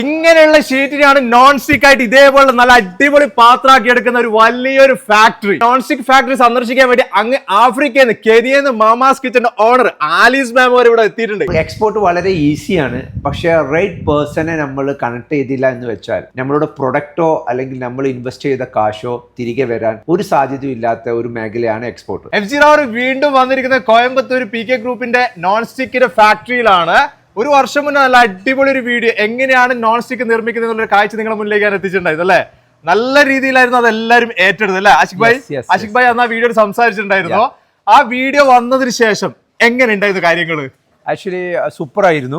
ഇങ്ങനെയുള്ള ഷീറ്റിനെയാണ് non stick ആയിട്ട് ഇതേപോലെ നല്ല അടിപൊളി പാത്രമാക്കി എടുക്കുന്ന ഒരു വലിയൊരു ഫാക്ടറി നോൺ സ്റ്റിക് ഫാക്ടറി സന്ദർശിക്കാൻ വേണ്ടി അങ്ങ് ആഫ്രിക്കയിൽ നിന്ന് കെനിയയിൽ നിന്ന് മാമാസ് കിച്ചന്റെ ഓണർ ആലീസ് മാം അവർ ഇവിടെ എത്തിയിട്ടുണ്ട്. എക്സ്പോർട്ട് വളരെ ഈസിയാണ് പക്ഷേ റൈറ്റ് പേഴ്സണെ നമ്മൾ കണക്ട് ചെയ്തില്ല എന്ന് വെച്ചാൽ നമ്മളുടെ പ്രൊഡക്റ്റോ അല്ലെങ്കിൽ നമ്മൾ ഇൻവെസ്റ്റ് ചെയ്ത കാശോ തിരികെ വരാൻ ഒരു സാധ്യതയും ഇല്ലാത്ത ഒരു മേഖലയാണ് എക്സ്പോർട്ട് എഫ് ജി റാവർ വീണ്ടും വന്നിരിക്കുന്ന കോയമ്പത്തൂർ പി കെ ഗ്രൂപ്പിന്റെ നോൺ സ്റ്റിക്കിന്റെ ഫാക്ടറിയിലാണ് ഒരു വർഷം മുന്നേ നല്ല അടിപൊളി ഒരു വീഡിയോ എങ്ങനെയാണ് നോൺ സ്റ്റിക്ക് നിർമ്മിക്കുന്നത് എന്നുള്ള കാഴ്ച നിങ്ങളുടെ മുന്നിലേക്ക് ഞാൻ എത്തിച്ചിട്ടുണ്ടായിരുന്നു അല്ലേ? നല്ല രീതിയിലായിരുന്നു അതെല്ലാവരും ഏറ്റെടുത്തത് അല്ലേ? ആഷിഖ് ഭായ്? ആഷിഖ് ഭായ് അന്ന് ആ വീഡിയോ സംസാരിച്ചിട്ടുണ്ടായിരുന്നു. ആ വീഡിയോ വന്നതിന് ശേഷം എങ്ങനെ ഉണ്ടായിരുന്നു കാര്യങ്ങൾ ആക്ച്വലി സൂപ്പർ ആയിരുന്നു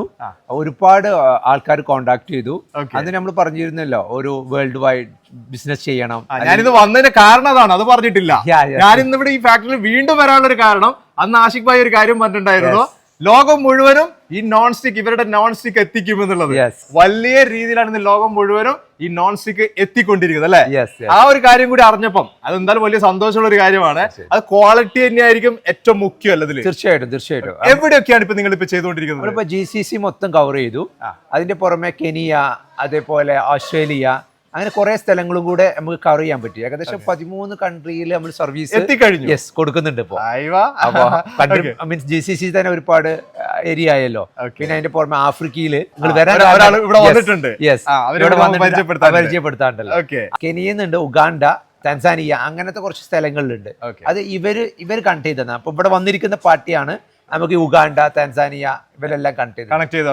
ഒരുപാട് ആൾക്കാർ കോണ്ടാക്ട് ചെയ്തു. അതിന് നമ്മൾ പറഞ്ഞിരുന്നല്ലോ ഒരു വേൾഡ് വൈഡ് ബിസിനസ് ചെയ്യണം ഞാനിത് വന്നതിന്റെ കാരണം അതാണ് അത് പറഞ്ഞിട്ടില്ല. ഇന്ന് ഇവിടെ ഈ ഫാക്ടറിയിൽ വീണ്ടും വരാനുള്ള ഒരു കാരണം അന്ന് ആഷിഖ് ഭായ് ഒരു കാര്യം പറഞ്ഞിട്ടുണ്ടായിരുന്നു. ലോകം മുഴുവനും ഈ നോൺ സ്റ്റിക്ക് ഇവരുടെ നോൺ സ്റ്റിക്ക് എത്തിക്കും എന്നുള്ളത് വലിയ രീതിയിലാണ് ഇന്ന് ലോകം മുഴുവനും ഈ നോൺ സ്റ്റിക്ക് എത്തിക്കൊണ്ടിരിക്കുന്നത് അല്ലെ. ആ ഒരു കാര്യം കൂടി അറിഞ്ഞപ്പം അത് എന്തായാലും വലിയ സന്തോഷമുള്ള ഒരു കാര്യമാണ്. അത് ക്വാളിറ്റി തന്നെയായിരിക്കും ഏറ്റവും മുഖ്യം അല്ലെങ്കിൽ തീർച്ചയായിട്ടും തീർച്ചയായിട്ടും. എവിടെയൊക്കെയാണ് ഇപ്പൊ നിങ്ങൾ ഇപ്പൊ ചെയ്തുകൊണ്ടിരിക്കുന്നത്? ഇപ്പൊ ജി സി സി മൊത്തം കവർ ചെയ്തു. അതിന്റെ പുറമെ കെനിയ അതേപോലെ ഓസ്ട്രേലിയ അങ്ങനെ കുറെ സ്ഥലങ്ങളും കൂടെ നമുക്ക് കവർ ചെയ്യാൻ പറ്റി. ഏകദേശം പതിമൂന്ന് കൺട്രിയിൽ നമ്മൾ സർവീസ് എത്തിക്കഴിഞ്ഞു. യെസ് കൊടുക്കുന്നുണ്ട് ഇപ്പോൾ. മീൻസ് ജി സി സി തന്നെ ഒരുപാട് ഏരിയ ആയല്ലോ. പിന്നെ അതിന്റെ പുറമെ ആഫ്രിക്കയിൽ നിങ്ങൾ വരാൻ ഇവിടെ വന്നിട്ടുണ്ട്. പരിചയപ്പെടുത്താനുണ്ട്. പരിചയപ്പെടുത്താണ്ടല്ലോ കെനിയുന്നുണ്ട് ഉഗാണ്ട തൻസാനിയ അങ്ങനത്തെ കുറച്ച് സ്ഥലങ്ങളിലുണ്ട്. അത് ഇവർ ഇവർ കണക്ട് ചെയ്തതാണ്. അപ്പൊ ഇവിടെ വന്നിരിക്കുന്ന പാർട്ടിയാണ് നമുക്ക് ഉഗാണ്ട താൻസാനിയ ഇവരെല്ലാം കണക്ട് ചെയ്തത്. കണക്ട് ചെയ്ത്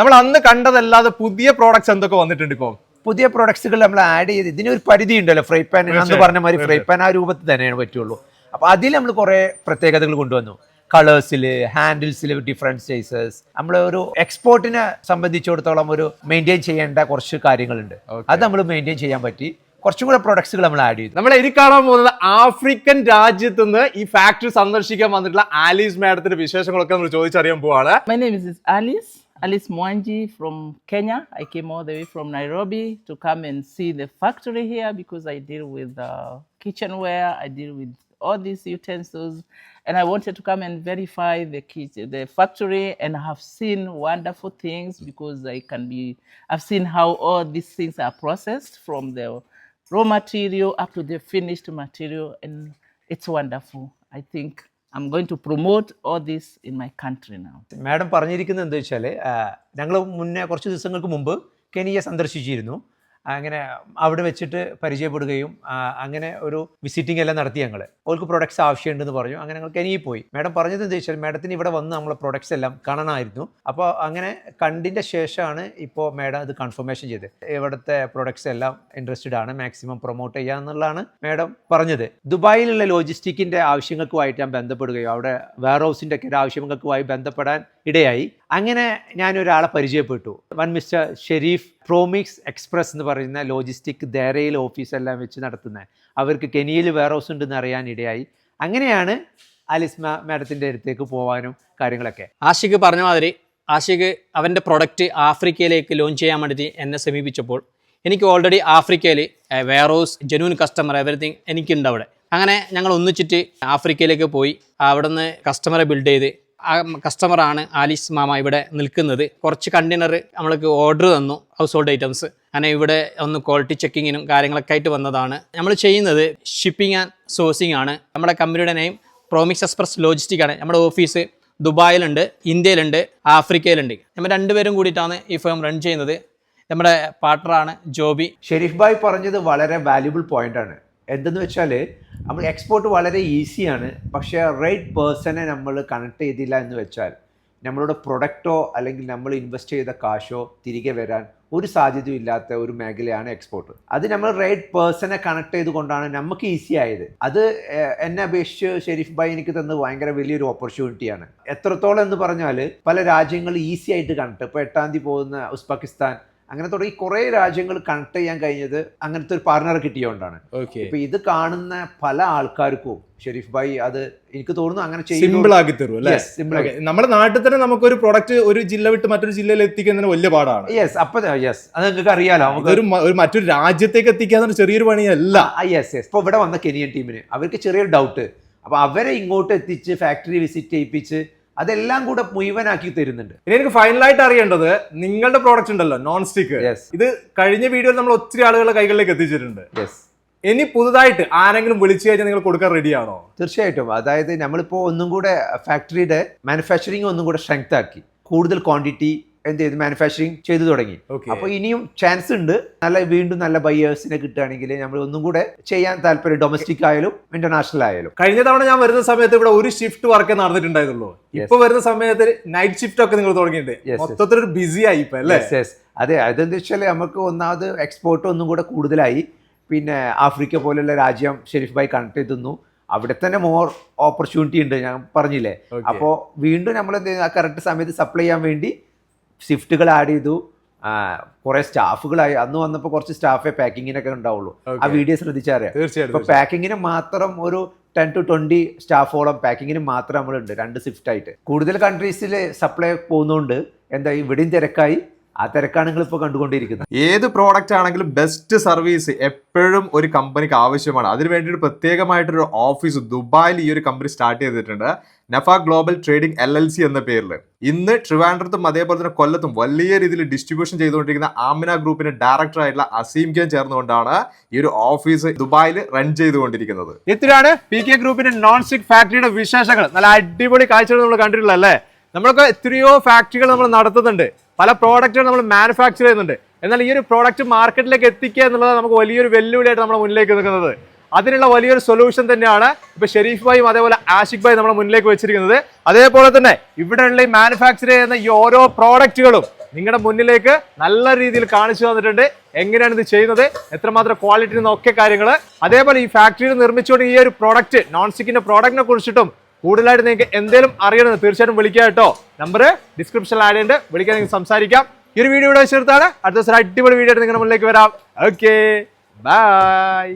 നമ്മൾ അന്ന് കണ്ടതല്ലാതെ പുതിയ പ്രോഡക്ട്സ് എന്തൊക്കെ വന്നിട്ടുണ്ട് ഇപ്പൊ? പുതിയ പ്രൊഡക്ട്സുകൾ നമ്മൾ ആഡ് ചെയ്ത് ഇതിനൊരു പരിധി ഉണ്ടല്ലോ ഫ്രൈ പാൻ എന്ന് പറഞ്ഞ മാതിരി ഫ്രൈ പാൻ ആ രൂപത്തിൽ തന്നെയാണ് പറ്റുള്ളൂ. അപ്പൊ അതിൽ നമ്മൾ കുറെ പ്രത്യേകതകൾ കൊണ്ടുവന്നു. കളേഴ്സിൽ ഹാൻഡിൽസിൽ ഡിഫറെന്റ് സൈസസ് നമ്മൾ ഒരു എക്സ്പോർട്ടിനെ സംബന്ധിച്ചിടത്തോളം ഒരു മെയിന്റെയിൻ ചെയ്യേണ്ട കുറച്ച് കാര്യങ്ങളുണ്ട്. അത് നമ്മൾ മെയിന്റെയിൻ ചെയ്യാൻ പറ്റി. കുറച്ചും കൂടെ പ്രൊഡക്ട്സുകൾ നമ്മൾ ആഡ് ചെയ്തു. നമ്മൾ ഇനി കാണാൻ പോകുന്നത് ആഫ്രിക്കൻ രാജ്യത്ത് നിന്ന് ഈ ഫാക്ടറി സന്ദർശിക്കാൻ വന്നിട്ടുള്ള ആലീസ് മാഡത്തിന്റെ വിശേഷങ്ങളൊക്കെ നമ്മൾ ചോദിച്ചറിയാൻ പോവാണ്. Alice name is Alice, Mwanji from Kenya. I came all the way from Nairobi to come and see the factory here because I deal with uh, kitchenware, I deal with all these utensils, and I wanted to come and verify the kitchen, the factory, and have seen wonderful things because I can be. I've seen how all these things are processed from the raw material up to the finished material, and it's wonderful. I think I'm going to promote all this in my country now madam പറഞ്ഞിരിക്കുന്നത് എന്താ വെച്ചാൽ ഞങ്ങൾ മുന്നേ കുറച്ച് ദിവസങ്ങൾക്ക് മുമ്പ് Kenya സന്ദർശിച്ചിരുന്നു. അങ്ങനെ അവിടെ വെച്ചിട്ട് പരിചയപ്പെടുകയും അങ്ങനെ ഒരു വിസിറ്റിംഗ് എല്ലാം നടത്തി ഞങ്ങൾ അവൾക്ക് പ്രൊഡക്ട്സ് ആവശ്യമുണ്ടെന്ന് പറഞ്ഞു. അങ്ങനെ ഞങ്ങൾ കെനിയിൽ പോയി മാഡം പറഞ്ഞത് എന്താ വെച്ചാൽ മാഡത്തിന് ഇവിടെ വന്ന് നമ്മളെ പ്രൊഡക്ട്സ് എല്ലാം കാണണമായിരുന്നു. അപ്പോൾ അങ്ങനെ കണ്ടിന്റെ ശേഷമാണ് ഇപ്പോൾ മാഡം അത് കൺഫർമേഷൻ ചെയ്തത്. ഇവിടുത്തെ പ്രൊഡക്ട്സ് എല്ലാം ഇൻട്രസ്റ്റഡ് ആണ് മാക്സിമം പ്രൊമോട്ട് ചെയ്യുക എന്നുള്ളതാണ് മാഡം പറഞ്ഞത്. ദുബായിലുള്ള ലോജിസ്റ്റിക്കിന്റെ ആവശ്യങ്ങൾക്കുമായിട്ട് ഞാൻ ബന്ധപ്പെടുകയും അവിടെ വെയർ ഹൗസിന്റെ ഒക്കെ ആവശ്യങ്ങൾക്കുമായി ബന്ധപ്പെടാൻ ഇടയായി. അങ്ങനെ ഞാൻ ഒരാളെ പരിചയപ്പെട്ടു. One mister Shareef Promix express എന്ന് പറയുന്ന ലോജിസ്റ്റിക് ദേരയിൽ ഓഫീസെല്ലാം വെച്ച് നടത്തുന്ന അവർക്ക് കെനിയയിൽ വെയർ ഹൗസ് ഉണ്ടെന്ന് അറിയാൻ ഇടയായി. അങ്ങനെയാണ് അലിസ്മ മാഡത്തിന്റെ അടുത്തേക്ക് പോകാനും കാര്യങ്ങളൊക്കെ. ആഷിഖ് പറഞ്ഞ മാതിരി ആഷിഖ് അവന്റെ പ്രൊഡക്റ്റ് ആഫ്രിക്കയിലേക്ക് ലോഞ്ച് ചെയ്യാൻ വേണ്ടിയിട്ട് എന്നെ സമീപിച്ചപ്പോൾ എനിക്ക് ഓൾറെഡി ആഫ്രിക്കയിൽ വെയർഹൗസ് ജനുവൻ കസ്റ്റമർ എവറിത്തിങ് എനിക്കുണ്ട് അവിടെ. അങ്ങനെ ഞങ്ങൾ ഒന്നിച്ചിട്ട് ആഫ്രിക്കയിലേക്ക് പോയി. അവിടുന്ന് കസ്റ്റമറെ ബിൽഡ് ചെയ്ത് ആ കസ്റ്റമറാണ് ആലിസ് മാമ ഇവിടെ നിൽക്കുന്നത്. കുറച്ച് കണ്ടെയ്നർ നമ്മൾക്ക് ഓർഡർ തന്നു ഹൗസ് ഹോൾഡ് ഐറ്റംസ് അങ്ങനെ ഇവിടെ ഒന്ന് ക്വാളിറ്റി ചെക്കിങ്ങിനും കാര്യങ്ങളൊക്കെ ആയിട്ട് വന്നതാണ്. നമ്മൾ ചെയ്യുന്നത് ഷിപ്പിംഗ് ആൻഡ് സോഴ്സിംഗ് ആണ്. നമ്മുടെ കമ്പനിയുടെ നെയിം പ്രോമിക്സ് എക്സ്പ്രസ് ലോജിസ്റ്റിക് ആണ്. നമ്മുടെ ഓഫീസ് ദുബായിലുണ്ട് ഇന്ത്യയിലുണ്ട് ആഫ്രിക്കയിലുണ്ട്. നമ്മൾ രണ്ടുപേരും കൂടിയിട്ടാണ് ഈ ഫേം റൺ ചെയ്യുന്നത്. നമ്മുടെ പാർട്ണറാണ് ജോബി. ഷെരീഫ് ഭായ് പറഞ്ഞത് വളരെ വാല്യുബിൾ പോയിന്റ് ആണ്. എന്തെന്ന് വെച്ചാൽ നമ്മൾ എക്സ്പോർട്ട് വളരെ ഈസിയാണ് പക്ഷേ റൈറ്റ് പേഴ്സണെ നമ്മൾ കണക്ട് ചെയ്തില്ല എന്ന് വെച്ചാൽ നമ്മളുടെ പ്രൊഡക്റ്റോ അല്ലെങ്കിൽ നമ്മൾ ഇൻവെസ്റ്റ് ചെയ്ത കാശോ തിരികെ വരാൻ ഒരു സാധ്യതയും ഇല്ലാത്ത ഒരു മേഖലയാണ് എക്സ്പോർട്ട് അത് നമ്മൾ റൈറ്റ് പേഴ്സണെ കണക്ട് ചെയ്തുകൊണ്ടാണ് നമുക്ക് ഈസി ആയത്. അത് എന്നെ അപേക്ഷിച്ച് ഷെരീഫ് ഭായി എനിക്ക് തന്നത് ഭയങ്കര വലിയൊരു ഓപ്പർച്യൂണിറ്റിയാണ് എത്രത്തോളം എന്ന് പറഞ്ഞാൽ പല രാജ്യങ്ങൾ ഈസി ആയിട്ട് കണക്ട് ഇപ്പോൾ എട്ടാം തീയതി പോകുന്ന ഉസ്ബെക്കിസ്ഥാൻ അങ്ങനെ തുടങ്ങി കുറേ രാജ്യങ്ങൾ കണക്ട് ചെയ്യാൻ കഴിഞ്ഞത് അങ്ങനത്തെ ഒരു പാർട്ണർ കിട്ടിയോണ്ടാണ്. ഇപ്പൊ ഇത് കാണുന്ന പല ആൾക്കാർക്കും ഷെരീഫ് ഭായി അത് എനിക്ക് തോന്നുന്നു അങ്ങനെ സിമ്പിൾ ആക്കി തരും അല്ലേ? സിമ്പിൾ ആക്കി. നമ്മുടെ നാട്ടിൽ തന്നെ നമുക്ക് ഒരു പ്രൊഡക്റ്റ് ഒരു ജില്ല വിട്ട് മറ്റൊരു ജില്ലയിൽ എത്തിക്കുന്നതിന് വലിയ പാടാണ്. യെസ് അപ്പൊ യെസ് അത് നിങ്ങൾക്ക് അറിയാലോ ഒരു മറ്റൊരു രാജ്യത്തേക്ക് എത്തിക്കാൻ ചെറിയൊരു പണിയല്ല. യെസ് യെസ് ഇപ്പൊ ഇവിടെ വന്ന കെനിയൻ ടീമിന് അവർക്ക് ചെറിയൊരു ഡൗട്ട് അപ്പൊ അവരെ ഇങ്ങോട്ട് എത്തിച്ച് ഫാക്ടറി വിസിറ്റ് ചെയ്യിപ്പിച്ച് അതെല്ലാം കൂടെ മുഴുവനാക്കി തരുന്നുണ്ട്. ഇനി എനിക്ക് ഫൈനലായിട്ട് അറിയേണ്ടത് നിങ്ങളുടെ പ്രോഡക്റ്റ് ഉണ്ടല്ലോ നോൺ സ്റ്റിക്ക് ഇത് കഴിഞ്ഞ വീഡിയോയിൽ നമ്മൾ ഒത്തിരി ആളുകളുടെ കൈകളിലേക്ക് എത്തിച്ചിട്ടുണ്ട്. യെസ് ഇനി പുതുതായിട്ട് ആരെങ്കിലും വിളിച്ചു കഴിഞ്ഞാൽ നിങ്ങൾ കൊടുക്കാൻ റെഡിയാണോ തീർച്ചയായിട്ടും. അതായത് നമ്മളിപ്പോ ഒന്നും കൂടെ ഫാക്ടറിയുടെ മാനുഫാക്ചറിങ് ഒന്നും കൂടെ സ്ട്രെങ്ത് ആക്കി. കൂടുതൽ ക്വാണ്ടിറ്റി എന്ത് ചെയ്തു? മാനുഫാക്ചറിങ് ചെയ്തു തുടങ്ങി. അപ്പൊ അപ്പോൾ ഇനിയും ചാൻസ് ഉണ്ട്. നല്ല വീണ്ടും നല്ല ബയേഴ്സിനെ കിട്ടുകയാണെങ്കിൽ നമ്മൾ ഒന്നും കൂടെ ചെയ്യാൻ താല്പര്യം ഡൊമസ്റ്റിക് ആയാലും ഇന്റർനാഷണൽ ആയാലും. കഴിഞ്ഞ തവണ ഞാൻ വരുന്ന സമയത്ത് ഇവിടെ ഒരു ഷിഫ്റ്റ് വർക്കേ നടന്നിട്ടുണ്ടായിരുന്നുള്ളൂ. ഇപ്പൊ വരുന്ന സമയത്ത് നൈറ്റ് ഷിഫ്റ്റ് ഒക്കെ നിങ്ങൾ തുടങ്ങിയിട്ടുണ്ട്. മൊത്തത്തിൽ ഒരു ബിസി ആയി ഇപ്പൊ അല്ലേ. അതെ അതെന്താ വെച്ചാൽ നമുക്ക് ഒന്നാമത് എക്സ്പോർട്ട് ഒന്നും കൂടെ കൂടുതലായി. പിന്നെ ആഫ്രിക്ക പോലുള്ള രാജ്യം ഷെരീഫ് ഭായി കണക്ട് ചെയ്തുന്നു അവിടെ തന്നെ മോർ ഓപ്പർച്യൂണിറ്റി ഉണ്ട് ഞാൻ പറഞ്ഞില്ലേ? അപ്പോൾ വീണ്ടും നമ്മൾ എന്ത് ചെയ്യുന്നു ആ കറക്റ്റ് സമയത്ത് സപ്ലൈ ചെയ്യാൻ വേണ്ടി ഷിഫ്റ്റുകൾ ആഡ് ചെയ്തു. കുറെ സ്റ്റാഫുകളായി. അന്ന് വന്നപ്പോൾ കുറച്ച് സ്റ്റാഫേ പാക്കിങ്ങിനൊക്കെ ഉണ്ടാവുള്ളൂ. ആ വീഡിയോ ശ്രദ്ധിച്ചറിയാം? തീർച്ചയായിട്ടും പാക്കിങ്ങിന് മാത്രം ഒരു ടെൻ ടു ട്വന്റി സ്റ്റാഫോളം പാക്കിങ്ങിന് മാത്രം നമ്മളുണ്ട് രണ്ട് ഷിഫ്റ്റ് ആയിട്ട് കൂടുതൽ കൺട്രീസിൽ സപ്ലൈ പോകുന്നുണ്ട് എന്താ ഇവിടെയും തിരക്കായി. ആ തിരക്കാണ് നിങ്ങൾ ഇപ്പോൾ കണ്ടുകൊണ്ടിരിക്കുന്നത്. ഏത് പ്രോഡക്റ്റ് ആണെങ്കിലും ബെസ്റ്റ് സർവീസ് എപ്പോഴും ഒരു കമ്പനിക്ക് ആവശ്യമാണ്. അതിന് വേണ്ടിയിട്ട് പ്രത്യേകമായിട്ടൊരു ഓഫീസ് ദുബായിൽ ഈ ഒരു കമ്പനി സ്റ്റാർട്ട് ചെയ്തിട്ടുണ്ട്. Nafa global trading L L C എന്ന പേരിൽ ഇന്ന് ട്രിവാൻഡ്രത്തും അതേപോലെ തന്നെ കൊല്ലത്തും വലിയ രീതിയിൽ ഡിസ്ട്രിബ്യൂഷൻ ചെയ്തുകൊണ്ടിരിക്കുന്ന ആമിന ഗ്രൂപ്പിന്റെ ഡയറക്ടർ ആയിട്ടുള്ള അസീം ഖാൻ ചേർന്നുകൊണ്ടാണ് ഈ ഒരു ഓഫീസ് ദുബായിൽ റൺ ചെയ്തുകൊണ്ടിരിക്കുന്നത്. ഇത്രയാണ് പി കെ ഗ്രൂപ്പിന്റെ നോൺ സ്റ്റിക് ഫാക്ടറിയുടെ വിശേഷങ്ങൾ. നല്ല അടിപൊളി കാഴ്ചകൾ നമ്മൾ കണ്ടിട്ടുള്ള അല്ലേ? നമ്മളൊക്കെ എത്രയോ ഫാക്ടറികൾ നമ്മൾ നടത്തുന്നുണ്ട്. പല പ്രോഡക്റ്റുകൾ നമ്മൾ മാനുഫാക്ചർ ചെയ്യുന്നുണ്ട്. എന്നാൽ ഈ ഒരു പ്രോഡക്റ്റ് മാർക്കറ്റിലേക്ക് എത്തിക്കുക എന്നുള്ളത് നമുക്ക് വലിയൊരു വെല്ലുവിളിയായിട്ട് നമ്മുടെ മുന്നിലേക്ക് നിൽക്കുന്നത്. അതിനുള്ള വലിയൊരു സൊല്യൂഷൻ തന്നെയാണ് ഇപ്പൊ ഷെരീഫ് ഭായും അതേപോലെ ആഷിഖ് ഭായി നമ്മുടെ മുന്നിലേക്ക് വെച്ചിരിക്കുന്നത്. അതേപോലെ തന്നെ ഇവിടെയുള്ള ഈ മാനുഫാക്ചർ ചെയ്യുന്ന ഈ ഓരോ പ്രോഡക്റ്റുകളും നിങ്ങളുടെ മുന്നിലേക്ക് നല്ല രീതിയിൽ കാണിച്ചു തന്നിട്ടുണ്ട്. എങ്ങനെയാണ് ഇത് ചെയ്യുന്നത്? എത്രമാത്രം ക്വാളിറ്റി എന്നൊക്കെ കാര്യങ്ങൾ. അതേപോലെ ഈ ഫാക്ടറിയിൽ നിർമ്മിച്ചുകൊണ്ട് ഈ ഒരു പ്രോഡക്റ്റ് നോൺ സ്റ്റിക്കിന്റെ പ്രോഡക്റ്റിനെ കുറിച്ചിട്ടും കൂടുതലായിട്ട് നിങ്ങൾക്ക് എന്തെങ്കിലും അറിയണമെന്ന് തീർച്ചയായിട്ടും വിളിക്കുക കേട്ടോ. നമ്പർ ഡിസ്ക്രിപ്ഷനിൽ ആഡ് ചെയ്യുന്നുണ്ട്. വിളിക്കാൻ നിങ്ങൾക്ക് സംസാരിക്കാം. ഈ ഒരു വീഡിയോ ഇവിടെ വെച്ചെടുത്താണ് അടുത്ത ദിവസം അടിപൊളി വീഡിയോ ആയിട്ട് നിങ്ങളുടെ മുന്നിലേക്ക് വരാം. Okay bye